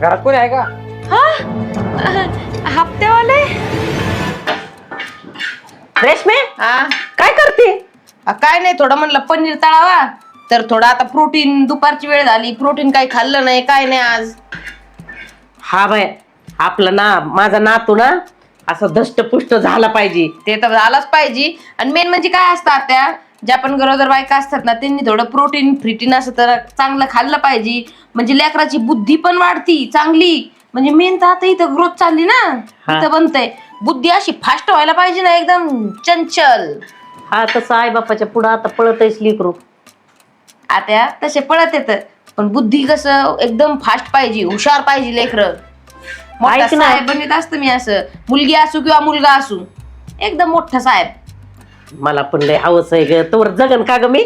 घरात कोणी आहे का? हप्त्यावाले? रेशमे हा? काय करते? अ, काय नाही थोडं म्हणलं पनीर तळावा. तर थोडं आता प्रोटीन दुपारची वेळ झाली. प्रोटीन काही खाल्लं नाही काय नाही आज. हा बाय आपलं ना माझा नातू ना असं धष्टपुष्ट झाला पाहिजे. ते तर झालंच पाहिजे. आणि मेन म्हणजे काय असतात त्या ज्या पण गरोदर बायका असतात ना त्यांनी थोडं प्रोटीन फ्रिटीन असं तर चांगलं खाल्लं पाहिजे. म्हणजे लेकराची बुद्धी पण वाढती चांगली. म्हणजे मेन तर आता इथं ग्रोथ चालली ना? हा. इथं बनतंय. बुद्धी अशी फास्ट व्हायला पाहिजे ना एकदम चंचल. हा तसं आई बापाच्या पुढं आता पळतच लिकरू. आता तसे पळत येत. पण बुद्धी कसं एकदम फास्ट पाहिजे हुशार पाहिजे लेकर. ऐक ना. साहेब बनत असतं मी असं. मुलगी असू किंवा मुलगा असू एकदम मोठा साहेब. मला पण लय हवंच आहे ग. तोवर जगन का ग मी?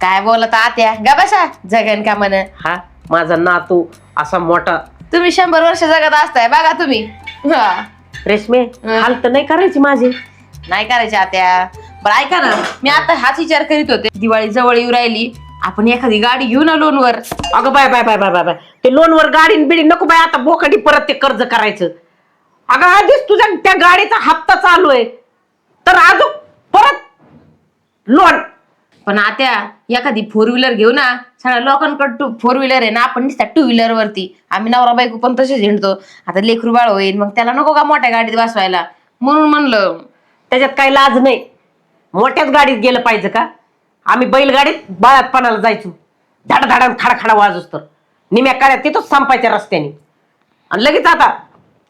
काय बोलत आत्या गा बसा. जगन का म्हण? हा माझा नातू असा मोठा. तुम्ही शंभर वर्ष जगत असताय बघा तुम्ही. हा. रेशमे. हाल तर नाही करायची माझी. नाही करायचे आत्या. बरं ऐका ना. मी आता हाच विचार करीत होते. दिवाळी जवळ येऊ राहिली. आपण एखादी गाडी घेऊ ना लोनवर. अगं bye bye bye bye bye bye. ते लोनवर गाडी न बिडी नको बाय आता बोकडी परत ते कर्ज करायचं. अगं आधीच तुझ्या त्या गाडीचा हप्ता चालू आहे. तर अजून परत लोन पण आता एखादी फोर व्हीलर घेऊ ना सगळ्या लोकांकडे टू फोर व्हीलर आहे ना आपण नुसत्या टू व्हीलर वरती. आम्ही नवरा बायको पण तसेच हिंडतो. आता लेकरू बाळ होईल मग त्याला नको का मोठ्या गाडीत बसवायला? म्हणून म्हणलं त्याच्यात काही लाज नाही. मोठ्याच गाडीत गेलं पाहिजे का? आम्ही बैलगाडीत बाळातपणाला जायचो. धाड धाडा खाडा वाजूस तर निम्या काळ्यात तिथंच संपायच्या रस्त्याने. आणि लगेच आता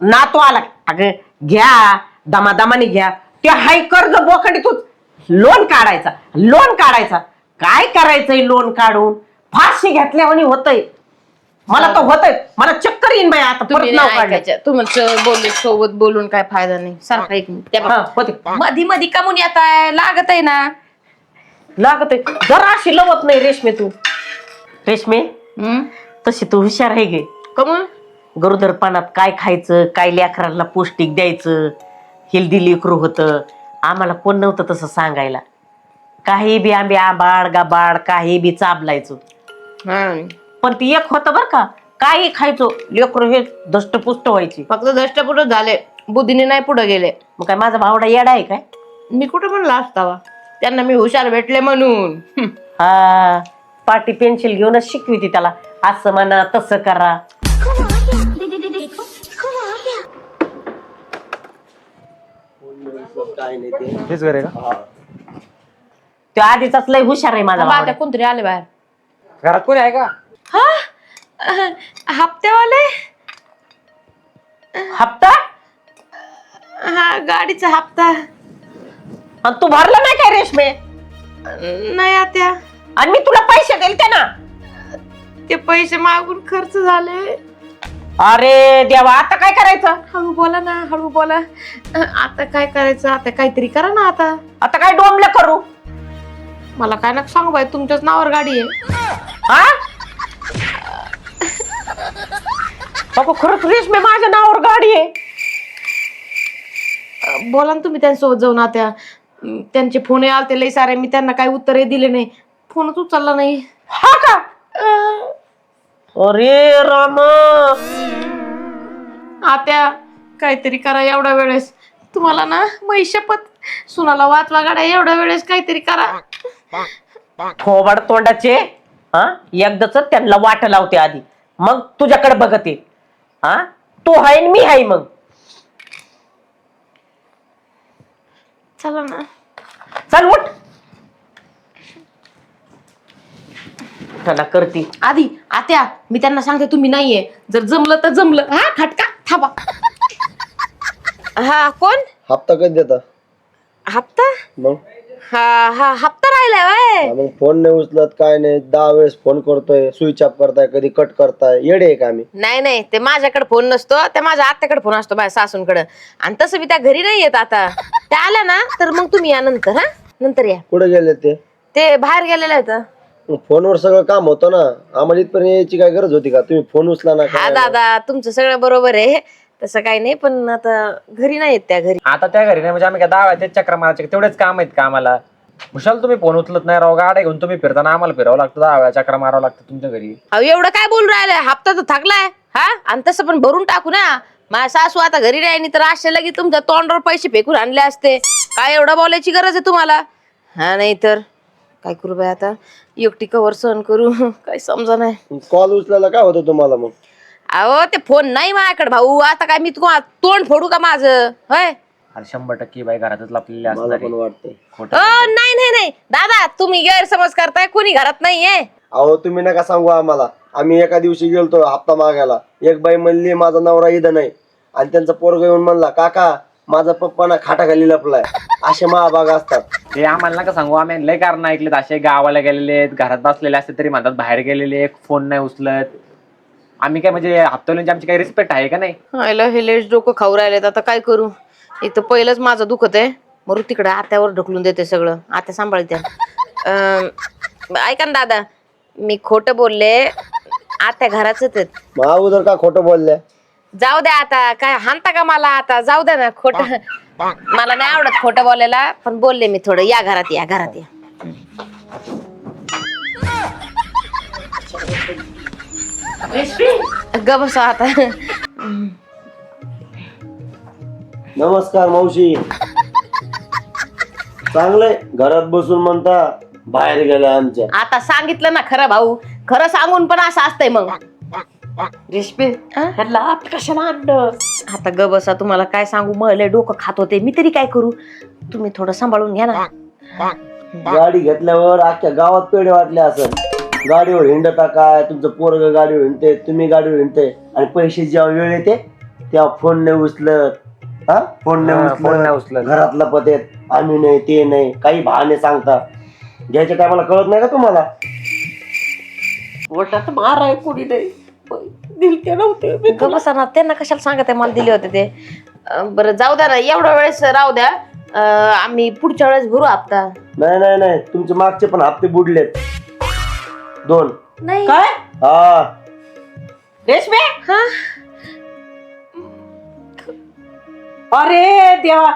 नातो आला. अगं घ्या दमादमाने घ्या. ते हाय कर्ज बोकडीतूच लोन काढायचा. लोन काढायचा. काय करायचंय लोन काढून? फाशी घेतल्यावानी होतंय. मला तर होतंय. मला चक्कर येईन बाई आता परत तुम्ही नाव नाही काढलं. ऐकायचं. तुम्हाला बोलले सोबत बोलून काय फायदा नाही. सारखा एक मिनिट. त्या हा, बघा. होते मधी मधी का म्हणून येत आहे. लागत आहे ना. लागत आहे जरा अशी लवत नाही रेशमे तू. रेशमे हम्म? तशी तू हुशार आहे गे. कमून? गरोदरपणात काय खायचं काय लेकरांना पौष्टिक द्यायचं हेल्दी लेकरू होतं. आम्हाला कोण नव्हतं तसं सांगायला. काही बी आंबे आंबाड गाबाड काही बी चाबलायचो. हा. पण ती एक होतं बरं का काही खायचो. लेकरू हे दष्टपुष्ट व्हायची. फक्त दष्टपुट झाले. बुद्धीने नाही पुढे गेले. मग काय माझा भावडा येडा आहे काय? मी कुठं म्हणलं असतावा त्यांना मी हुशार भेटले म्हणून. हा. पाटी पेन्सिल घेऊनच शिकवी ती त्याला. असं म्हणा तसं करा. हेच घर आहे का? तो आधीचाच लय हुशार आहे माझा. आता कोणतरी आले बाहेर. घरात कोणी आहे का? हप्त्यावाले? हप्ता? हा गाडीचा हप्ता. आणि तू भरला नाही काय रेशमे? नाही आत्या आणि मी तुला पैसे देईल ते ना? ते पैसे मागून खर्च झाले. अरे देवा आता काय करायचं? हळू बोला ना हळू बोला. आता काय करायचं? आता काहीतरी करा ना आता. आता काय डोंबलं करू? मला काय ना सांगू बाई तुमच्याच नावावर गाडी आहे. हा? अगं खरंच रेशमे माझ्या नावावर गाडी आहे. अं, बोला ना तुम्ही त्यांच्यासोबत जाऊन आता. त्यांचे फोन आलते लई सारे मी त्यांना काही उत्तरही दिले नाही. फोनच उचलला नाही. हा का? अरे राम. आत्या काहीतरी करा एवढ्या वेळेस. तुम्हाला ना मैशपत सुनाला वाचवा गाड्या एवढ्या वेळेस काहीतरी करा. थोबाड तोंडाचे हा एकदाच त्यांना वाट लावते आधी. मग तुझ्याकडे बघते. हा तू हाय मी हाय मग. चला ना. चल उठ. त्याला करती? आधी आत्या मी त्यांना सांगते तुम्ही नाहीये. जर जमलं तर जमलं. हा खटका थांबा. हा कोण? हप्ता कधी देता? हप्ता? मग? हा हा हप्ता राहिलाय वय. हा, मग फोन नाही उचलत काय नाही. दहा वेळेस फोन करतोय स्विच ऑफ करताय कधी कट करताय. येडे आहे का आम्ही? नाही नाही ते माझ्याकडे फोन नसतो त्या माझ्या आत्याकडे फोन असतो माझ्या सासूंकडे. आणि तसं मी त्या घरी नाही येत आता. त्या आल्या ना तर मग तुम्ही या नंतर हा? नंतर या. कुठे गेले ते? ते बाहेर गेलेले आहेत. फोनवर सगळं काम होतं ना आम्हाला इथपर्यंत यायची काय गरज होती का? तुम्ही फोन उचला ना हा काय दादा तुमचं सगळं बरोबर आहे. तसं काही नाही पण आता घरी नाही येत त्या घरी. आता त्या घरी नाही म्हणजे आम्ही काय दहा तेच चक्र मारायचे तेवढेच काम आहेत का आम्हाला? कुशाल तुम्ही फोन उचलत नाही राव गाड्या घेऊन तुम्ही फिरताना आम्हाला फिरावं लागतं दहा वेळा चक्र मारावं लागतं तुमच्या घरी. अहो एवढं काय बोलून राहिलंय हप्ता तर थकलाय हा? आणि तसं पण भरून टाकू ना. माझ्या सासू आता घरी राहिली तर अशा लगे तुमच्या तोंडावर पैसे फेकून आणले असते. काय एवढं बोलायची गरज आहे तुम्हाला? हा नाही तर काय करू बाय आता? एकटी कवर सहन करू. काय समजा नाही. कॉल उचलायला काय होतं तुम्हाला मग? अहो ते फोन नाही माझ्याकडे भाऊ. आता काय मी तुम्हाला तोंड फोडू का माझं? होय? अरे शंभर टक्के बाई घरातच लपलेली मला असणार पण वाटतंय. खोटं अ नाही नाही नाही. दादा तुम्ही गैरसमज करताय कोणी घरात नाहीये. अहो तुम्ही नका सांगू आम्हाला. आम्ही एका दिवशी गेलतो हप्ता मागायला. एक बाई म्हणली माझा नवरा इथं नाही. आणि त्यांचा पोरग येऊन म्हणला काका माझा पप्पा ना खाटाखाली लपलाय. असे महाभाग असतात. ते आम्हाला नका सांगू. आम्ही लय कारण ऐकलेत. असे गावाला गेलेले आहेत घरात बसलेले असते तरी म्हणतात बाहेर गेलेले फोन नाही उचलत. आम्ही काय म्हणजे हप्त्याची आमची काही रिस्पेक्ट आहे का नाही? आयला हे लेट डोकं खाऊ राहिलेत. आता काय करू? एक तर पहिलंच माझं दुखत आहे. मरू तिकडे आत्यावर ढकलून देते सगळं. आत्या सांभाळते. अं, ऐका ना दादा. मी खोटं बोलले आत्या घराच आहेत. मग अगोदर का खोटं बोलल्या जाऊ द्या आता काय हानता का मला आता? जाऊ द्या ना खोट. मला नाही आवडत खोटं बोलायला पण बोलले मी थोडं. या घरात या घरात या. ग बसा आता. नमस्कार मावशी. चांगलंय. घरात बसून म्हणता बाहेर गेल्या आमच्या. आता सांगितलं ना खरं भाऊ. खरं सांगून पण असं असतंय मग. रेशमी? ह्याला आत कशाला आणलं? आता ग बसा तुम्हाला काय सांगू? मले डोकं खात होते. मी तरी काय करू? तुम्ही थोडं सांभाळून घ्या ना. गाडी घेतल्यावर अख्ख्या गावात पेढे वाटले असं गाडीवर हिंडता काय? तुमचं पोरग गाडीवर हिंडते तुम्ही गाडीवर हिंडते आणि पैसे जेव्हा वेळ येते तेव्हा फोन नाही उचलत. हा? फोन नाही हा, उचलत. फोन नाही उचलत. घरातला पतेत आम्ही नाही ते नाही. काही बहाणे सांगता. घ्यायच्या टायमाला कळत नाही का तुम्हाला? पोटात मार आहे कोणी नाही. दिलते नव्हते. मी त्यांना कशाला सांगत आहे मला दिले होते ते? अं, बरं जाऊ द्या ना एवढ्या वेळेस राहू द्या. अं, आम्ही पुढच्या वेळेस भरू हप्ता. नाही नाही नाही तुमचे मागचे पण हप्ते बुडलेत. दोन. नाही. काय? हा. रेशमे? हा. अरे देवा.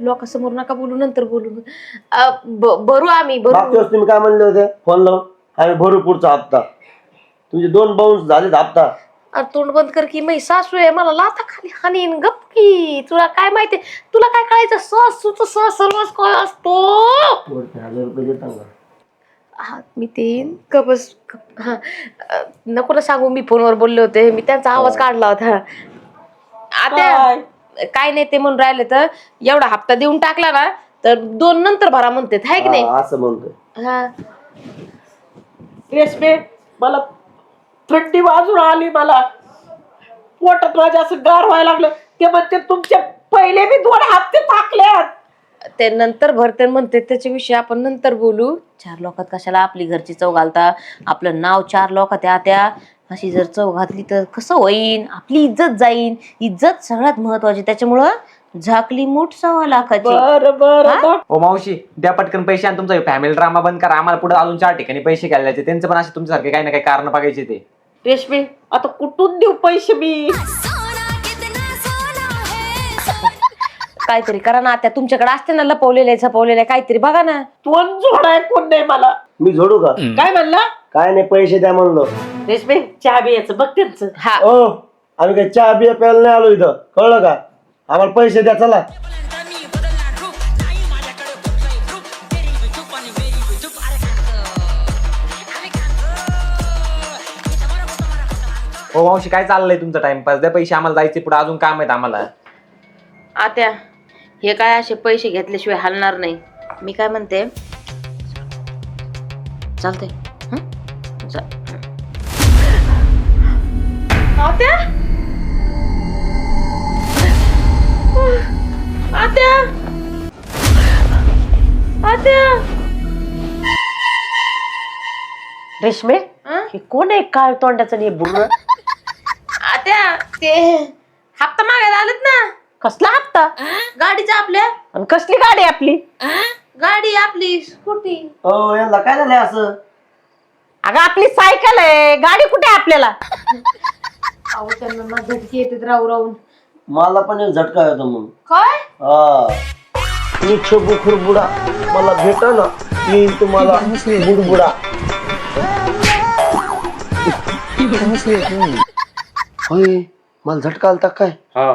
लोकांसमोर नका बोलू नंतर बोलू. अं, भरू आम्ही मागच्या भरू वेळेस तुम्ही काय म्हणले होते? फोन लावून. आम्ही भरू पुढचा हप्ता. तुमचे दोन बाउन्स झालेत हप्ता. अरे तोंड बंद कर की मै सासू आहे मला लाथा खाली हानीन गप की. तुला काय माहिती? तुला काय कळायचं? सासूचं सर्वच काय असतो. वरती हजार रुपये देता का? हा मी ते कबस हा. अ, नको ना सांगू मी फोनवर बोलले होते. मी त्यांचा आवाज काढला होता. आता काय? नाही ते म्हणून राहिले तर एवढा हप्ता देऊन टाकला ना तर दोन नंतर भरा म्हणते हाय की नाही? हा, असं म्हणतोय. हा. मला थंडी वाजून आली मला. पोटात माझ्या असं गार व्हायला लागलं. ते म्हणते तुमचे पहिले मी दोन हप्ते टाकल्यात ते नंतर भरते म्हणते त्याच्याविषयी आपण नंतर बोलू. चार लोकात कशाला आपली घरची चव घालता? आपलं नाव चार लोकात त्या त्या अशी जर चव घातली तर कसं होईन? आपली इज्जत जाईन. इज्जत सगळ्यात महत्वाची. त्याच्यामुळं झाकली मूठ सव्वा लाखाची. बर बर. हा? ओ मावशी द्या पटकन पैसे आणि तुमचा फॅमिली ड्रामा बंद करा. आम्हाला पुढे अजून चार ठिकाणी पैसे घालायचे त्यांचं पण असे तुमच्यासारखे काही ना काही कारण बघायचे ते. रेशमी आता कुठून देऊ पैसे मी? काहीतरी करा ना त्या तुमच्याकडे असते ना लपवलेले झपवलेले काहीतरी बघा ना. दोन जोडाय कोण नाही मला. मी जोडू का? काय म्हणला? काय नाही पैसे द्या म्हणलो. रेशमी चहा बियाचं बघ त्यांचं. हा. ओ आम्ही काही चहा बिया प्यायला नाही आलो इथं. कळलं का? आम्हाला पैसे द्या चला. ओ मावशी काय चाललंय तुमचं टाइमपास द्या पैसे आम्हाला जायचे पुढे. अजून काम आहेत आम्हाला. आत्या हे काय असे पैसे घेतल्याशिवाय हलणार नाही. मी काय म्हणते? चालतंय. हं? चा- आत्या? आत्या? आत्या? रेशमे हं? हे कोण आहे काळ तोंडाचं आणि हे बुर्र आत्या ते हप्ता मागायला आलेत ना? कसला हप्ता? गाडीचा आपल्या? आणि कसली गाडी आहे आपली गाडी आपली स्कूटी. हो यांना काय झालंय असं? अगं आपली सायकल आहे. गाडी कुठे आहे आपल्याला? अहो त्यांना ना झटके येतात राहू राहून. मला पण एक झटका येतो मग काय? हा. मी बुखुर बुडा मला भेटा ना मी तुम्हाला बुडबुडा होय मला झटका आलता काय? हा.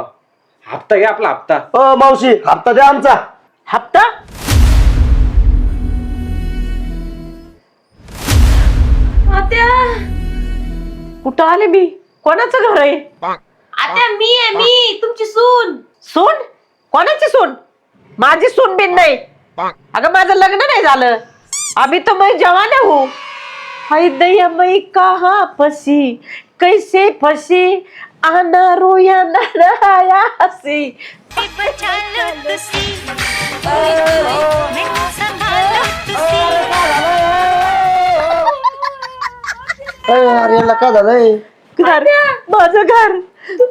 हप्ता घ्या आपला हप्ता. अ मावशी हप्ता द्या आमचा. हप्ता? आत्या! कुठं आले मी? कोणाचं घर आहे? आत्या मी आहे मी. तुमची सून. सून? कोणाची सून? माझी सून बिन नाही. अगं माझं लग्न नाही झालं. अभी तो मैं जवान हूँ. हाय दैया मैं कहा फसी कैसे फसी? आना रोया ना रहाया हसी। बचालो तुसी मैं संभालो तुसी अय, अरे याला काय झालंय घर माझं घर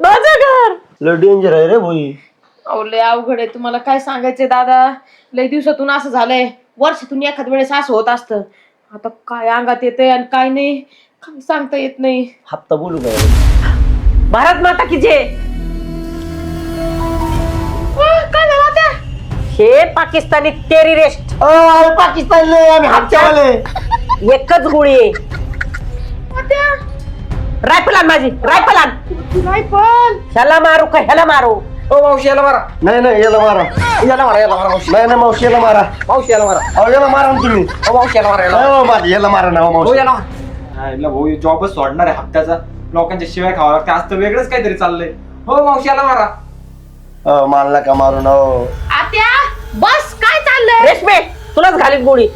माझं घर. लय डेंजर आहे रे भाई. अहो लय अवघड आहे. तुम्हाला काय सांगायचंय दादा? लय दिवसातून असं झालंय. वर्षातून एखाद वेळेस असं होत असतं. आता काय अंगात येतंय आणि काय नाही. काय सांगता येत नाही हप्ता बोलू काय भारत माता की काय झालं आत्या हे पाकिस्तानी टेररिस्ट पाकिस्तानले आम्ही एकच गोळी आहे आत्या रायफल आण माझी रायफल आण रायफल ह्याला मारू का ह्याला मारू ओ मावशी याला मारा नाही नाही याला मारा याला मारा याला मारा मावशी नाही नाही मावशी याला मारा मावशी याला मारा अहो याला मारा ना तुम्ही ओ मावशी याला मारा याला याला मारा ना हो, हो मावशी याला मारा याला भाऊ जॉबच सोडणार आहे हप्त्याचा. लोकांच्या शिवाय खावा लागते. आज तर वेगळंच काहीतरी चाललंय. हो मावशी याला मारा. मला का मारू ना हो. आत्या बस काय चाललंय? रेशमे तुलाच घालीत गोळी.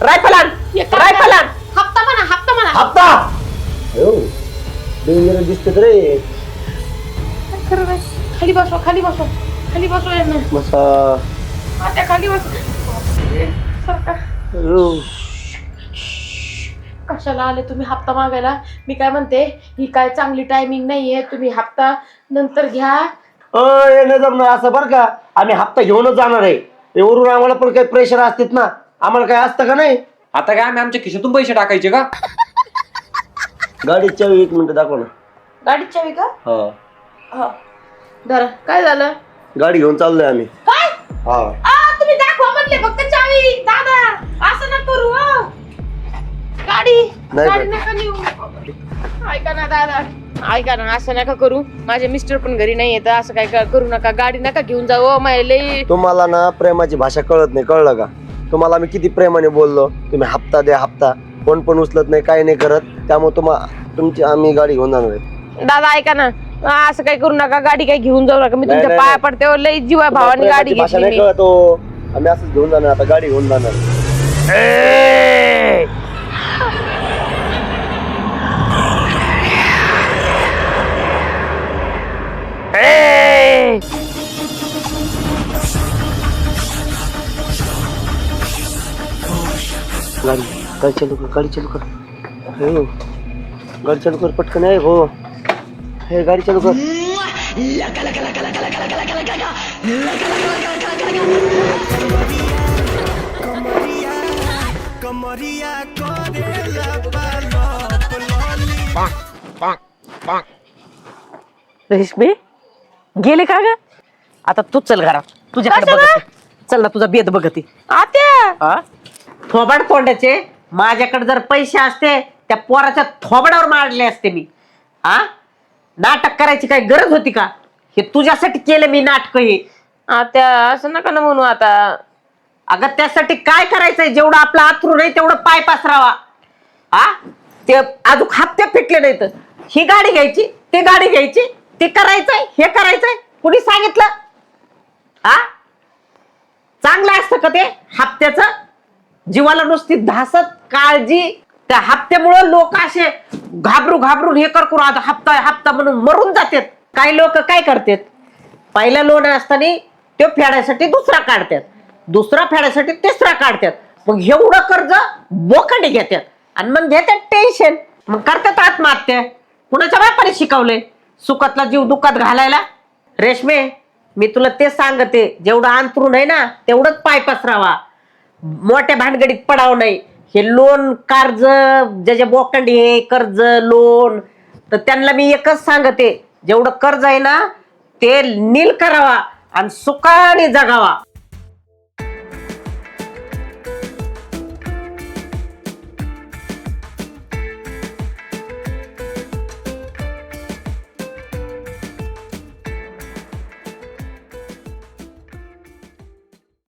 रायफल आण. हे काय रायफल आण. हप्ता म्हणा हप्ता म्हणा. हप्ता! डेंजर दिसत रे. खरं नाही. खाली बसवा खाली बसवा. खाली बसवा यांना. मसा आत्या खाली बस सरका. कशाला आले तुम्ही हप्ता मागायला? मी काय म्हणते ही काय चांगली टायमिंग नाहीये. तुम्ही हप्ता नंतर घ्या. नाही जमणार असं बरं का? आम्ही हप्ता घेऊनच जाणार आहे. वरून आम्हाला पण काही प्रेशर असतात ना. आम्हाला काय असतं का नाही? आता काय आम्ही आमच्या खिशातून पैसे टाकायचे का? गाडीच्या एक मिनिट दाखव ना. गाडीत चावी का? हा. हा. धरा. काय झालं? गाडी घेऊन चाललोय आम्ही. काय? हा. आ तुम्ही दाखवा म्हणले फक्त गाडी? नाही गाडी बाई. नका नेऊ. ऐका ना दादा. ऐका ना असं नका करू. माझे मिस्टर पण घरी नाही येत असं काय करू नका. गाडी नका घेऊन जाऊ माझ्या लई. तुम्हाला ना प्रेमाची भाषा कळत नाही कळलं का? तुम्हाला आम्ही किती प्रेमाने बोललो. तुम्ही हप्ता द्या हप्ता. कोण पण उचलत नाही काही नाही करत. त्यामुळे तुम्हा तुमची आम्ही गाडी घेऊन जाणार आहे. दादा ऐका ना. असं काय करू नका. गाडी काय घेऊन जाऊ नका. मी नाही, तुमच्या नाही, पाया नाही. पडते हो, लई जीवा तुम्हाला भावाने गाडी प्रेमाची भाषा घेतली नाही मी. कळत हो आम्ही असंच घेऊन जाणार आता गाडी घेऊन जाणार. गाडी. गाडी चालू कर गाडी चालू कर. हो गाडी चालू कर पटकन. आहे हो. हे गाडी चालू कर. रेशमे गेले का ग? आता तू चल घरात. तुझ्याकडे कशाला? बघते चल ना तुझा बेद बघते. आत्या! हा? थोबाड तोंडाचे माझ्याकडे जर पैसे असते त्या पोराच्या थोबाडावर मारले असते मी. हा नाटक करायची काय गरज होती का? हे तुझ्यासाठी केलं मी नाटक हे. आत्या असं नका ना म्हणू आता. अगं त्यासाठी काय करायचंय? जेवढं आपलं आथरू नाही तेवढं पाय पसरावा हा ते अजून हप्ते फिटले नाहीत. ही गाडी घ्यायची ती गाडी घ्यायची ते करायचंय हे करायचंय. कुणी सांगितलं? हा चांगलं असतं का ते? हप्त्याचं? जीवाला नुसती धासत काळजी. त्या हप्त्यामुळं लोक असे घाबरू घाबरून हे कर करू आता हप्ता हप्ता म्हणून मरून जातात. काही लोक काय करतात? पहिला लोन असताना तो फेडायसाठी दुसरा काढतात. दुसरा फेडायसाठी तिसरा काढतात. मग एवढं कर्ज बोकडे घेतात. आणि मग घेतात टेन्शन मग करतात आत्महत्या. कुणाच्या बापाने शिकवले सुखातला जीव दुःखात घालायला? रेशमे मी तुला ते सांगते. जेवढं अंतरून आहे ना तेवढंच पाय पसरावा मोठ्या भानगडीत पडाव नाही. हे लोन कर्ज ज्याच्या बोकंडी आहे कर्ज लोन तर त्यांना मी एकच सांगते जेवढं कर्ज आहे ना ते नील करावा आणि सुखाने जगावा.